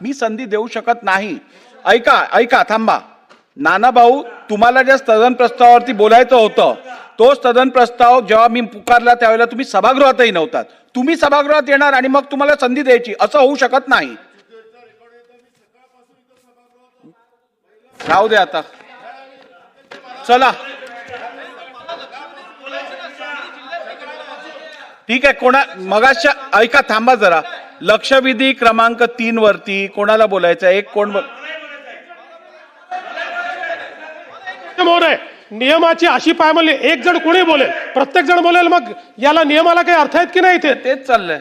मी संधी देऊ शकत नाही. ऐका ऐका थांबा. नाना भाऊ तुम्हाला ज्या स्थगन प्रस्तावावरती बोलायचं होतं तो स्थगन प्रस्ताव जेव्हा मी पुकारला त्यावेळेला तुम्ही सभागृहातही नव्हतात. तुम्ही सभागृहात येणार आणि मग तुम्हाला संधी द्यायची असं होऊ शकत नाही. राहू दे आता. चला. ठीक आहे कोणा मगाशा ऐका थांबा जरा. लक्षवेधी क्रमांक तीन वरती कोणाला बोलायचं आहे? एक कोण नियमाची अशी पायमल्ली एक जण कोणी बोलेल? प्रत्येक जण बोलेल मग याला नियमाला काही अर्थ आहेत की नाही इथे? तेच चाललंय.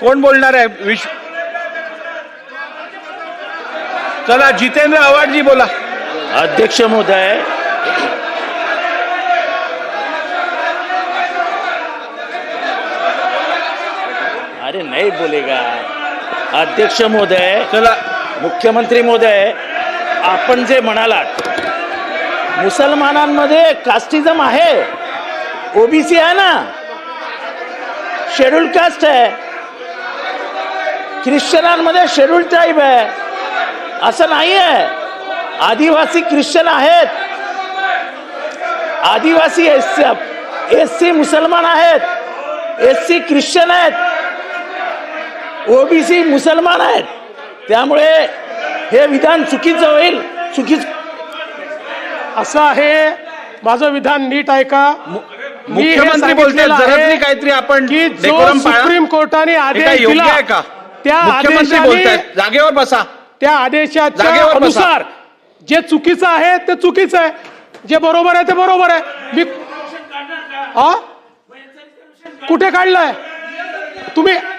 कोण बोलणार आहे? विश्व चला जितेंद्र आव्हाडजी बोला. अध्यक्ष महोदय अरे नहीं बोलेगा। अध्यक्ष महोदय चला। मुख्यमंत्री महोदय आपण जे म्हणालात मुसलमानांमध्ये कास्टिझम आहे. ओबीसी आहे ना? शेड्यूल कास्ट आहे. ख्रिश्चनांमध्ये शेड्यूल ट्राईब आहे. असं नाही आहे. आदिवासी ख्रिश्चन आहेत. आदिवासी एस एस सी मुसलमान आहेत. एस सी ख्रिश्चन आहेत. ओबीसी मुसलमान आहेत. त्यामुळे हे विधान चुकीचं होईल चुकीचं असं आहे. माझं विधान नीट ऐका मी हे मुख्यमंत्री तरी काहीतरी आपण की जो. सुप्रीम कोर्टाने आदेश दिला त्या मुख्यमंत्री आदेशाने बोलतात जागेवर बसा. त्या आदेशाच्या. अनुसार जे चुकीचं आहे ते चुकीचं आहे. जे बरोबर आहे ते बरोबर आहे. मी? कुठे काढलंय? तुम्ही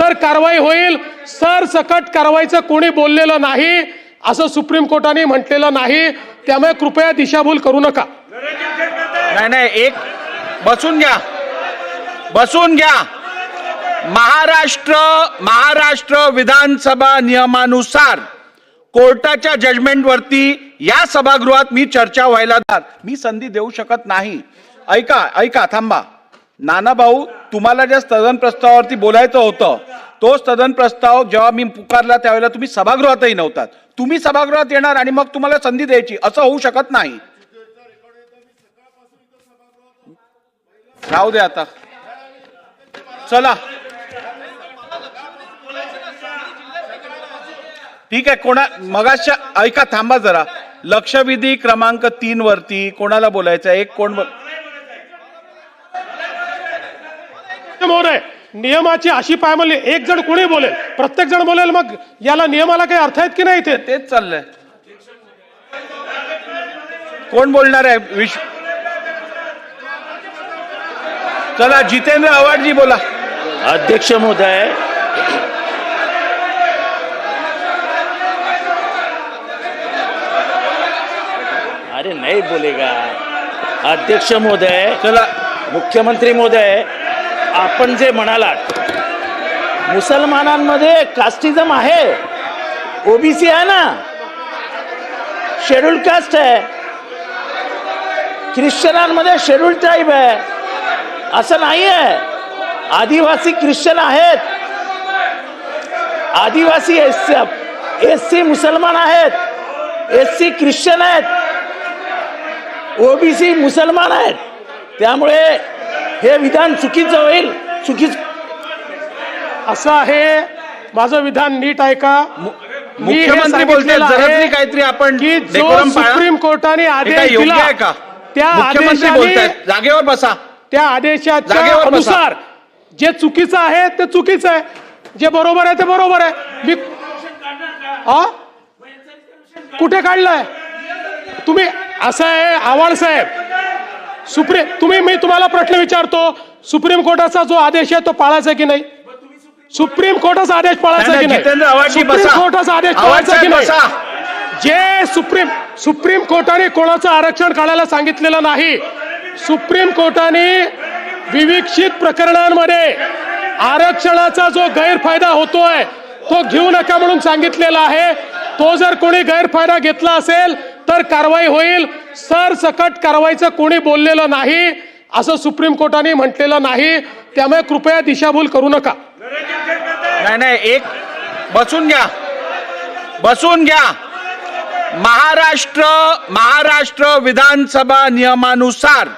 तर कारवाई होईल. सरसकट कारवाईचं कोणी बोललेलं नाही असं सुप्रीम कोर्टाने म्हटलेलं नाही. त्यामुळे कृपया दिशाभूल करू नका. नाही नाही एक बसून घ्या. बसून घ्या. महाराष्ट्र महाराष्ट्र विधानसभा नियमानुसार कोर्टाच्या जजमेंटवरती या सभागृहात मी चर्चा व्हायला मी संधी देऊ शकत नाही. ऐका ऐका थांबा. नाना भाऊ तुम्हाला ज्या स्थगन प्रस्तावावरती बोलायचं होतं तो स्थगन प्रस्ताव जेव्हा मी पुकारला त्यावेळेला तुम्ही सभागृहातही नव्हतात. तुम्ही सभागृहात येणार आणि मग तुम्हाला संधी द्यायची असं होऊ शकत नाही. राहू दे आता. चला. ठीक आहे कोणा मगाशा ऐका थांबा जरा. लक्षवेधी क्रमांक तीन वरती कोणाला बोलायचं आहे? एक कोण बोल- महोदय नियमाची अशी पायमल्ली एक जण कोणी बोलेल? प्रत्येक जण बोलेल मग याला नियमाला काही अर्थ आहेत की नाही इथे? तेच चाललंय. कोण बोलणार आहे? विश्व चला जितेंद्र आव्हाडजी बोला. अध्यक्ष महोदय अरे नहीं बोलेगा. अध्यक्ष महोदय चला. मुख्यमंत्री महोदय आपण जे म्हणालात मुसलमानांमध्ये कास्टिझम आहे. ओबीसी आहे ना? शेड्यूल कास्ट आहे. ख्रिश्चनांमध्ये शेड्यूल ट्राईब आहे. असं नाही आहे. आदिवासी ख्रिश्चन आहेत. आदिवासी एस एस सी मुसलमान आहेत. एस सी ख्रिश्चन आहेत. ओबीसी मुसलमान आहेत. त्यामुळे हे विधान चुकीचं होईल. चुकीचं असं आहे. माझं विधान नीट ऐका मी हे मुख्यमंत्री आहे तरी काहीतरी आपण की जो. सुप्रीम कोर्टाने हे आदेश दिला आहे का? त्या मुख्यमंत्री आदेशाने बोलतात जागेवर बसा. त्या आदेशाच्या. अनुसार जे चुकीचं आहे ते चुकीचं आहे. जे बरोबर आहे ते बरोबर आहे. मी? कुठे काढलंय? तुम्ही असं आहे आव्हाड साहेब. सुप्रीम तुम्ही मी तुम्हाला प्रश्न विचारतो सुप्रीम कोर्टाचा जो आदेश आहे तो पाळायचा की नाही? सुप्रीम कोर्टाचा आदेश पाळायचा की नाही, सुप्रीम. कोर्टाचा आदेश पाळायचा की नाही. जे सुप्रीम सुप्रीम कोर्टाने कोणाचं आरक्षण काढायला सांगितलेलं नाही सुप्रीम कोर्टाने विविक्षित प्रकरणांमध्ये आरक्षणाचा जो गैरफायदा होतोय तो घेऊ नका म्हणून सांगितलेला आहे. तो जर कोणी गैरफायदा घेतला असेल तर कारवाई होईल. सर सकट कारवाईचं कोणी बोललेलं नाही असं सुप्रीम कोर्टाने म्हटलेलं नाही त्यामुळे कृपया दिशाभूल करू नका. नाही नाही एक बसून घ्या. बसून घ्या. महाराष्ट्र महाराष्ट्र विधानसभा नियमानुसार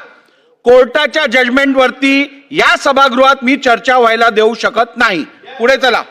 कोर्टाच्या जजमेंटवरती या सभागृहात मी चर्चा व्हायला देऊ शकत नाही. पुढे चला.